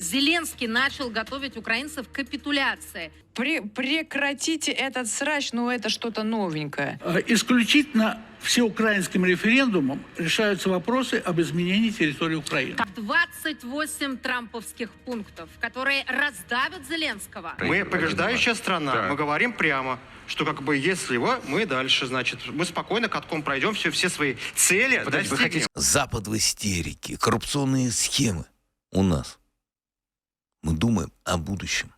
Зеленский начал готовить украинцев к капитуляции. Пре- прекратите этот срач, ну это что-то новенькое. Э, Исключительно всеукраинским референдумом решаются вопросы об изменении территории Украины. 28 трамповских пунктов, которые раздавят Зеленского. Мы побеждающая страна. Так. Мы говорим прямо, что как бы если его, мы дальше, значит, мы спокойно катком пройдем все, все свои цели, Подождите, вы хотите- Запад в истерике, коррупционные схемы. У нас. Мы думаем о будущем.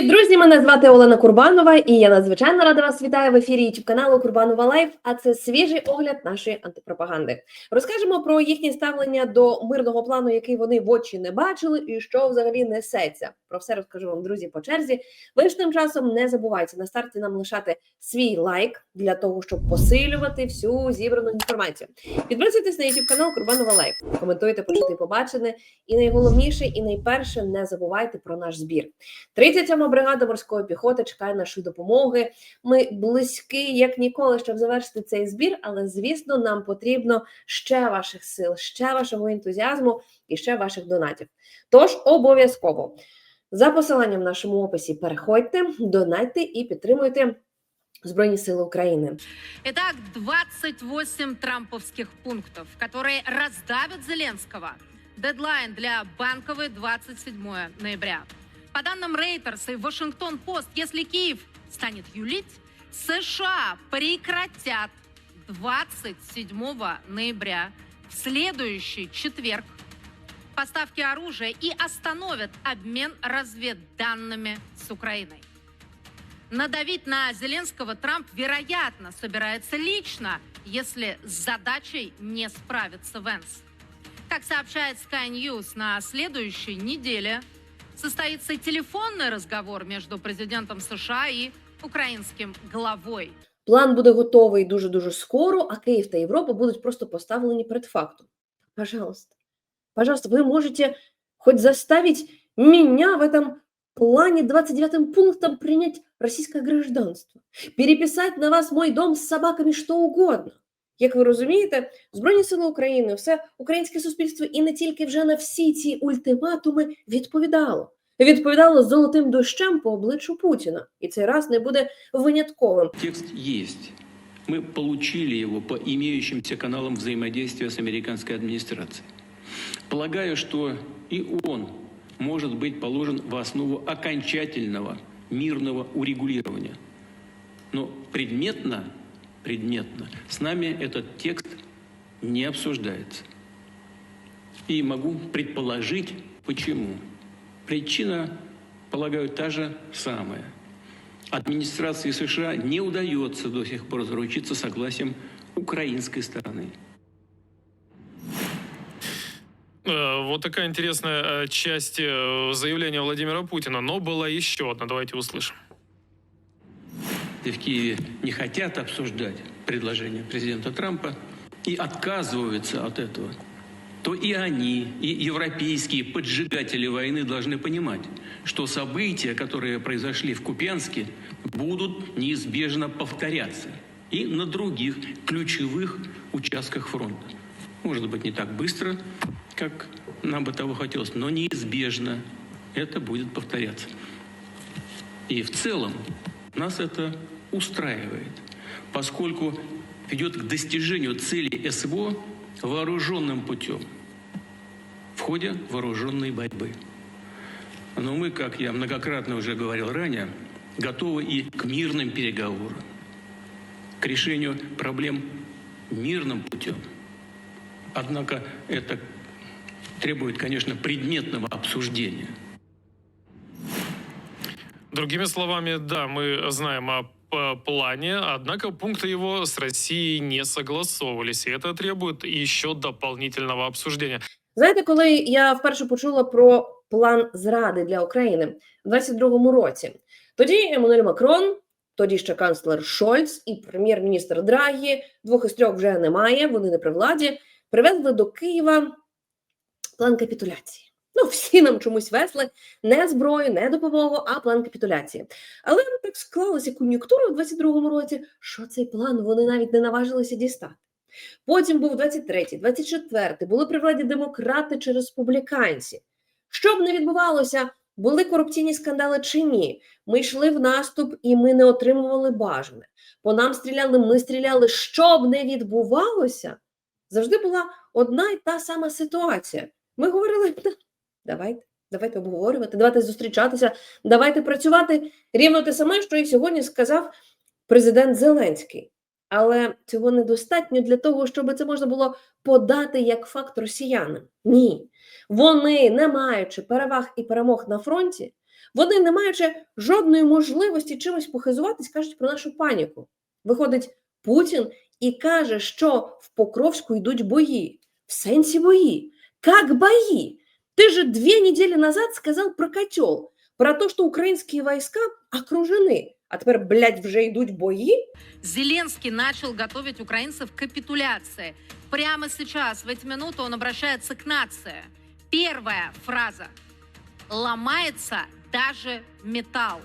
Привіт, друзі! Мене звати Олена Курбанова, і я надзвичайно рада вас вітаю в ефірі youtube каналу Курбанова Лайф. А це свіжий огляд нашої антипропаганди. Розкажемо про їхнє ставлення до мирного плану, який вони в очі не бачили, і що взагалі несеться. Про все розкажу вам, друзі, по черзі. Ви ж тим часом не забувайте на старті нам лишати свій лайк для того, щоб посилювати всю зібрану інформацію. Підписуйтесь на youtube канал Курбанова Лайф. Коментуйте, почути побачене. І найголовніше, і найперше, не забувайте про наш збір. 37-ма бригада морської піхоти чекає нашої допомоги. Ми близькі як ніколи, щоб завершити цей збір. Але звісно, нам потрібно ще ваших сил, ще вашого ентузіазму і ще ваших донатів. Тож обов'язково за посиланням в нашому описі переходьте, донайте і підтримуйте Збройні Сили України. Итак, 28 трамповских пунктов, которые раздавят Зеленского. Дедлайн для Банковой 27 ноября. По данным Рейтерса и Вашингтон-Пост, если Киев станет юлить, США прекратят 27 ноября в следующий четверг поставки оружия и остановят обмен разведданными с Украиной. Надавить на Зеленского Трамп, вероятно, собирается лично, если с задачей не справится Венс. Как сообщает Sky News, на следующей неделе состоится телефонный разговор между президентом США и украинским главой. План буде готовий дуже дуже скоро, а Київ та Європа будуть просто поставлені перед фактом. Пожалуйста, пожалуйста, вы можете хоть заставить меня в этом плане 29 пунктом принять российское гражданство, переписать на вас мой дом з собаками що угодно. Як ви розумієте, Збройні сили України, все українське суспільство і не тільки вже на всі ці ультиматуми відповідало. Відповідало золотим дощем по обличчю Путіна, і цей раз не буде винятковим. Текст есть. Мы получили его по имеющимся каналам взаимодействия с американской администрацией. Полагаю, что и он может быть положен в основу окончательного мирного урегулирования. Но предметно, предметно с нами этот текст не обсуждается. И могу предположить, почему. Причина, полагаю, та же самая. Администрации США не удается до сих пор заручиться согласием украинской стороны. Э, Вот такая интересная э, часть э, заявления Владимира Путина. Но была еще одна. Давайте услышим. И в Киеве не хотят обсуждать предложение президента Трампа и отказываются от этого, то и они, и европейские поджигатели войны должны понимать, что события, которые произошли в Купянске, будут неизбежно повторяться и на других ключевых участках фронта. Может быть, не так быстро, как нам бы того хотелось, но неизбежно это будет повторяться. И в целом нас это устраивает, поскольку ведет к достижению цели СВО вооруженным путем в ходе вооруженной борьбы. Но мы, как я многократно уже говорил ранее, готовы и к мирным переговорам, к решению проблем мирным путем. Однако это требует, конечно, предметного обсуждения. Другими словами, да, мы знаем о плане, однако пункты его с Россией не согласовывались, и это требует еще дополнительного обсуждения. Знаєте, коли я вперше почула про план зради для України в 22-му році, тоді Еммануель Макрон, тоді ще канцлер Шольц і прем'єр-міністр Драгі, двох із трьох вже немає, вони не при владі, привезли до Києва план капітуляції. Ну, всі нам чомусь весли не зброю, не допомогу, а план капітуляції. Але так склалася кон'юнктура в 22-му році, що цей план вони навіть не наважилися дістати. Потім був 23-й, 24-й, були при владі демократи чи республіканці. Що б не відбувалося, були корупційні скандали чи ні, ми йшли в наступ і ми не отримували бажане. По нам стріляли, ми стріляли. Що б не відбувалося, завжди була одна й та сама ситуація. Ми говорили, «Да, давайте, давайте обговорювати, давайте зустрічатися, давайте працювати. Рівно те саме, що і сьогодні сказав президент Зеленський. Але цього недостатньо для того, щоб це можна було подати як факт росіянам. Ні. Вони, не маючи переваг і перемог на фронті, вони, не маючи жодної можливості чимось похизуватись, кажуть про нашу паніку. Виходить Путін і каже, що в Покровську йдуть бої. В сенсі бої. Как бои? Ты же две недели назад сказал про котел, про то, что украинские войска окружены. А тепер, блядь, вже йдуть бої? Зеленский начал готовить украинцев к капитуляции. Прямо сейчас, в эти минуты, он обращается к нации. Первая фраза. Ломается даже металл.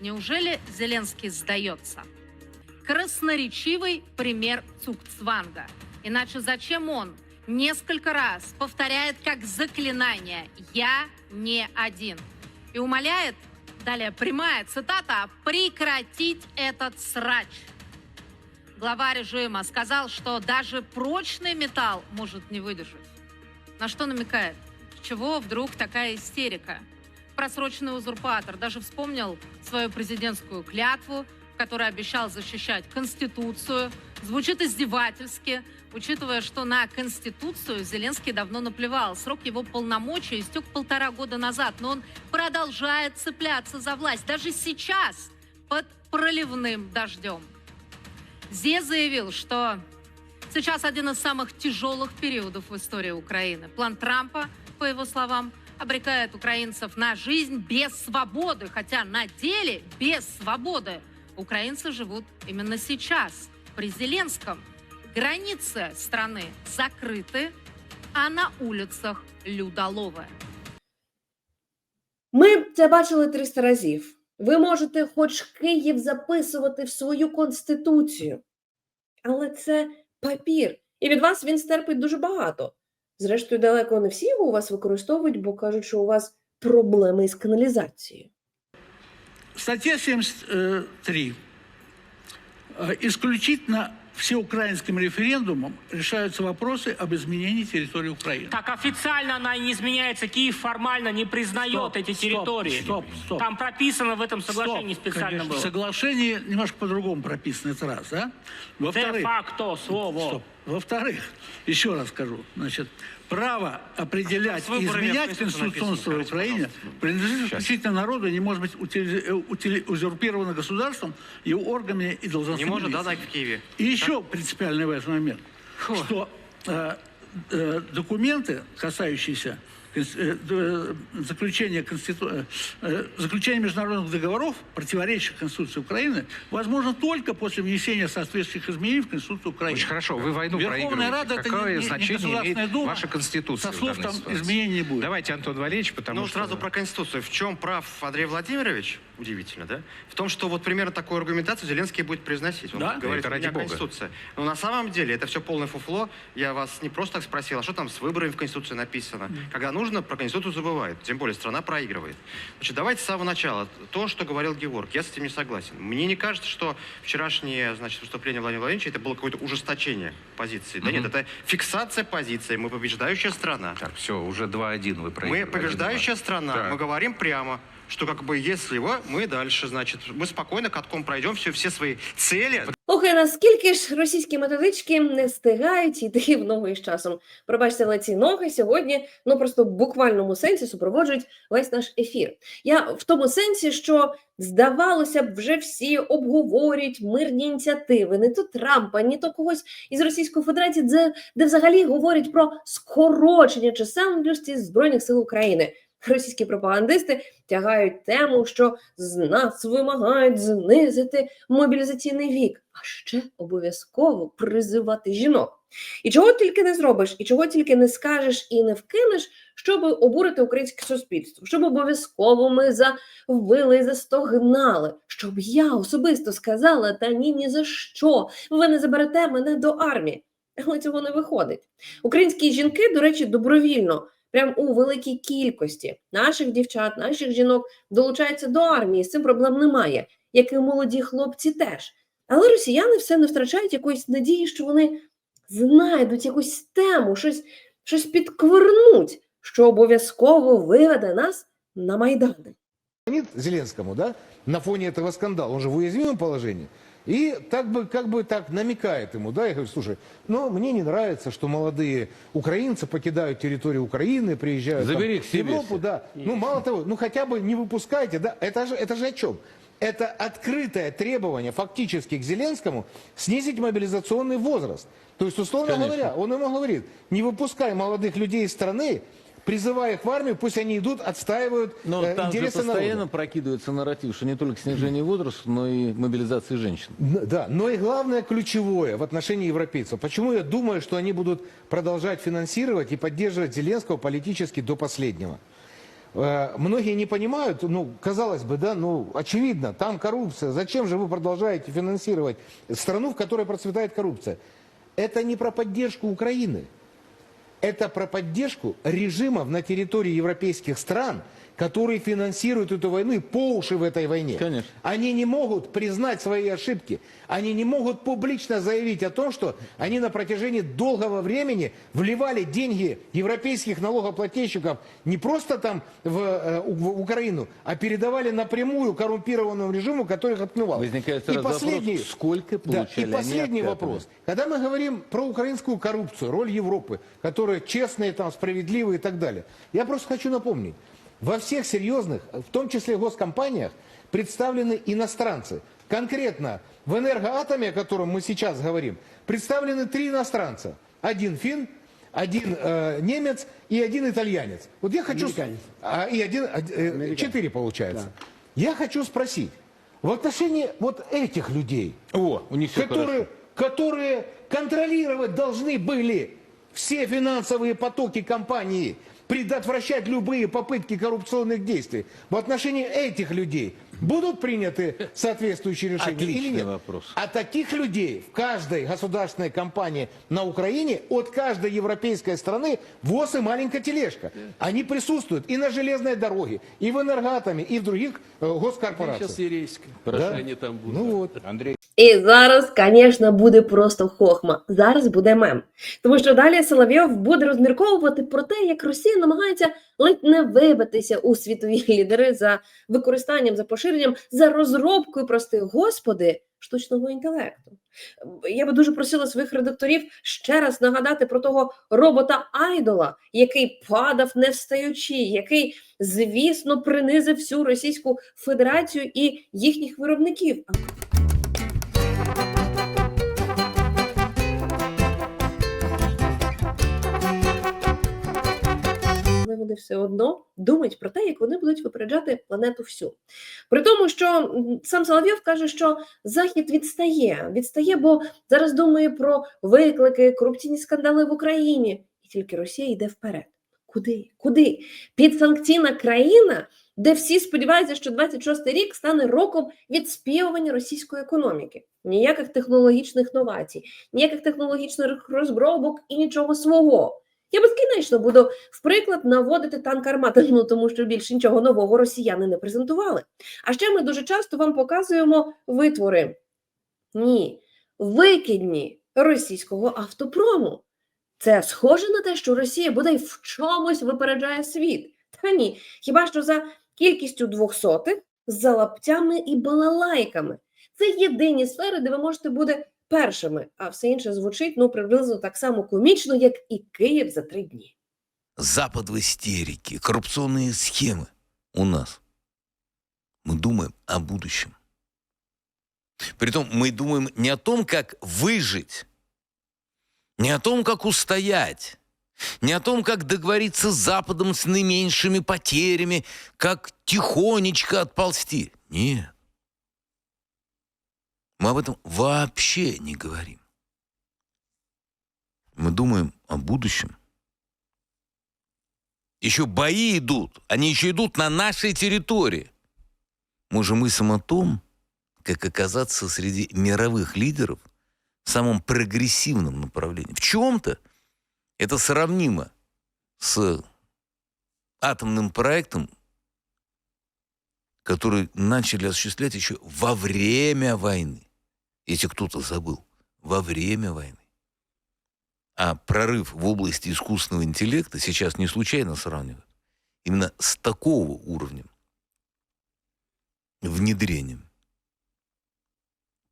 Неужели Зеленский сдается? Красноречивый пример Цукцванга. Иначе зачем он несколько раз повторяет как заклинание «Я не один» и умоляет, далее прямая цитата, «прекратить этот срач». Глава режима сказал, что даже прочный металл может не выдержать. На что намекает? Чего вдруг такая истерика? Просроченный узурпатор даже вспомнил свою президентскую клятву, в которой обещал защищать Конституцию. Звучит издевательски, учитывая, что на Конституцию Зеленский давно наплевал. Срок его полномочий истек полтора года назад, но он продолжает цепляться за власть. Даже сейчас, под проливным дождем. Зе заявил, что сейчас один из самых тяжелых периодов в истории Украины. План Трампа, по его словам, обрекает украинцев на жизнь без свободы, хотя на деле без свободы украинцы живут именно сейчас, при Зеленском. Границы страны закрыты, а на улицах людоловы. Ми це бачили 300 разів. Ви можете хоч Київ записувати в свою конституцію, але це папір, і від вас він стерпить дуже багато. Зрештою, далеко не всі його у вас використовують, бо кажуть, що у вас проблеми із каналізацією. Статья 73. Э, Исключительно всеукраинским референдумом решаются вопросы об изменении территории Украины. Так официально она не изменяется. Киев формально не признает Стоп, эти стоп, территории. стоп, стоп. Там прописано в этом соглашении Стоп, специально конечно. было. Соглашение немножко по-другому прописано, это раз, да? Во-вторых, Де-факто слово. Стоп. Во-вторых, еще раз скажу, значит, право определять С и выборами в изменять Конституции конституционный написано, устрой скажите, Украине пожалуйста. принадлежит исключительно народу и не может быть утили- э, утили- узурпировано государством, его органами и должностными Не может, да, лицами. так в Киеве? И еще принципиальный важный момент, что э, э, документы, касающиеся э, д- заключения, конститу... э, э, заключения международных договоров, противоречащих Конституции Украины, возможно только после внесения соответствующих изменений в Конституцию Украины. Очень хорошо, вы войну Верховная. Рада это Какое не, не- не значение Государственная имеет Дума. ваша Конституция Со слов там ситуации? изменений не будет. Давайте, Антон Валерьевич, потому ну, что... сразу про Конституцию. В чем прав Андрей Владимирович? Удивительно, да? В том, что вот примерно такую аргументацию Зеленский будет произносить. Он Да? будет говорить, Это ради бога. Конституция. Но на самом деле это все полное фуфло. Я вас не просто так спросил, а что там с выборами в Конституции написано? Когда нужно, про Конституцию забывают. Тем более страна проигрывает. Значит, давайте с самого начала. То, что говорил Георг, я с этим не согласен. Мне не кажется, что вчерашнее значит, выступление Владимира Владимировича это было какое-то ужесточение позиции. Да нет, это фиксация позиции. Мы побеждающая страна. Так, все, уже 2-1 вы проиграли. Мы побеждающая 1-2. страна. Так. Мы говорим прямо, что как бы если вы, мы дальше, значит, мы спокойно катком пройдем все, все свои цели. Ох, і наскільки ж російські методички не встигають йти в ногу із часом. Пробачте, але ці ноги сьогодні ну просто в буквальному сенсі супроводжують весь наш ефір. Я в тому сенсі, що здавалося б, вже всі обговорюють мирні ініціативи, не то Трампа, ні то когось із Російської Федерації, де, де взагалі говорять про скорочення чисельності збройних сил України. Російські пропагандисти тягають тему, що з нас вимагають знизити мобілізаційний вік, а ще обов'язково призивати жінок. І чого тільки не зробиш, і чого тільки не скажеш і не вкинеш, щоб обурити українське суспільство, щоб обов'язково ми завили і застогнали, щоб я особисто сказала, та ні, ні за що, ви не заберете мене до армії. Але цього не виходить. Українські жінки, до речі, добровільно, прям у великій кількості наших дівчат, наших жінок долучаються до армії. З цим проблем немає, як і молоді хлопці теж. Але росіяни все не втрачають якоїсь надії, що вони знайдуть якусь тему, щось, щось підквернуть, що обов'язково виведе нас на майдани. звонит Зеленскому, да, на фоне этого скандала, он же в уязвимом положении, и так бы, как бы так намекает ему, да, и говорит, слушай, ну, мне не нравится, что молодые украинцы покидают территорию Украины, приезжают там Забери их в себе Европу, все. да, ну, мало того, ну, хотя бы не выпускайте, да, это же, это же о чем? Это открытое требование фактически к Зеленскому снизить мобилизационный возраст. То есть, условно Конечно. говоря, он ему говорит, не выпускай молодых людей из страны, призывая их в армию, пусть они идут, отстаивают Но э, там же интересы постоянно народа. прокидывается нарратив, что не только снижение возраста, но и мобилизация женщин. Да, но и главное ключевое в отношении европейцев. Почему я думаю, что они будут продолжать финансировать и поддерживать Зеленского политически до последнего? Э, Многие не понимают, ну, казалось бы, да, ну, очевидно, там коррупция. Зачем же вы продолжаете финансировать страну, в которой процветает коррупция? Это не про поддержку Украины. Это про поддержку режимов на территории европейских стран, которые финансируют эту войну и по уши в этой войне. Конечно. Они не могут признать свои ошибки. Они не могут публично заявить о том, что они на протяжении долгого времени вливали деньги европейских налогоплательщиков не просто там в, э, в Украину, а передавали напрямую коррумпированному режиму, который их отмывал. Возникает И последний- вопрос, сколько да, получали и они последний вопрос. Когда мы говорим про украинскую коррупцию, роль Европы, которая честная, там, справедливая и так далее, я просто хочу напомнить, во всех серьезных, в том числе госкомпаниях, представлены иностранцы. Конкретно в энергоатоме, о котором мы сейчас говорим, представлены три иностранца. Один фин, один э, немец и один итальянец. Вот я хочу... с- А, и один... э, четыре получается. Я хочу спросить, в отношении вот этих людей, О, у них все которые, которые контролировать должны были все финансовые потоки компании, предотвращать любые попытки коррупционных действий. В отношении этих людей будут приняты соответствующие решения или Отличный нет? вопрос. А таких людей в каждой государственной компании на Украине от каждой европейской страны ВОЗ и маленькая тележка. Они присутствуют и на железной дороге, и в энергатоме, и в других э, госкорпорациях. и рейсика. Поражение там будет. Ну вот. Андрей, І зараз, звісно, буде просто хохма. Зараз буде мем. Тому що далі Соловйов буде розмірковувати про те, як Росія намагається ледь не вибитися у світові лідери за використанням, за поширенням, за розробкою, прости господи, штучного інтелекту. Я би дуже просила своїх редакторів ще раз нагадати про того робота Айдола, який падав не встаючи, який, звісно, принизив всю Російську Федерацію і їхніх виробників. Вони все одно думають про те, як вони будуть випереджати планету всю. При тому, що сам Соловйов каже, що Захід відстає, відстає, бо зараз думає про виклики, корупційні скандали в Україні, і тільки Росія йде вперед. Куди? Куди? Підсанкційна країна, де всі сподіваються, що 26-й рік стане роком відспівування російської економіки. Ніяких технологічних новацій, ніяких технологічних розробок і нічого свого. Я безкінечно буду в приклад наводити танк армата, ну тому що більше нічого нового росіяни не презентували. А ще ми дуже часто вам показуємо витвори. Ні, викидні російського автопрому. Це схоже на те, що Росія бодай в чомусь випереджає світ. Та ні, хіба що за кількістю двохсотих, за лаптями і балалайками. Це єдині сфери, де ви можете бути першими, а все інше звучить ну приблизно так само комічно, як і Київ за три дні. Запад в истерике, коррупционные схемы у нас. Мы думаем о будущем. Притом мы думаем не о том, как выжить, не о том, как устоять, не о том, как договориться с Западом с наименьшими потерями, как тихонечко отползти. Нет. Мы об этом вообще не говорим. Мы думаем о будущем. Еще бои идут. Они еще идут на нашей территории. Мы же мыслим о том, как оказаться среди мировых лидеров самом прогрессивном направлении. В чем-то это сравнимо с атомным проектом, который начали осуществлять еще во время войны. Если кто-то забыл, во время войны. А прорыв в области искусственного интеллекта сейчас не случайно сравнивают. Именно с такого уровня внедрением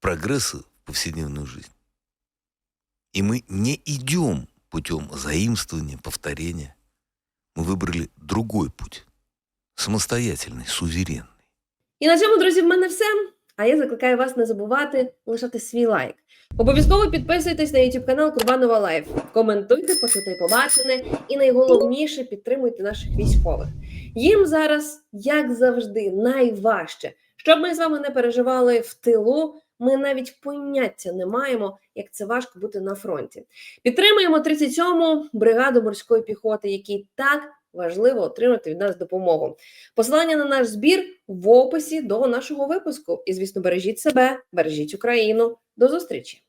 прогресса в повседневную жизнь. И мы не идем путем заимствования, повторения. Мы выбрали другой путь. Самостоятельный, суверенный. І на цьому, друзі, в мене все. А я закликаю вас не забувати лишати свій лайк. Обов'язково підписуйтесь на YouTube канал Курбанова Лайф. Коментуйте, почуте і побачене. І найголовніше підтримуйте наших військових. Їм зараз, як завжди, найважче. Щоб ми з вами не переживали в тилу, ми навіть поняття не маємо, як це важко бути на фронті. Підтримуємо 37-му бригаду морської піхоти, якій так важливо отримати від нас допомогу. Посилання на наш збір в описі до нашого випуску. І, звісно, бережіть себе, бережіть Україну. До зустрічі!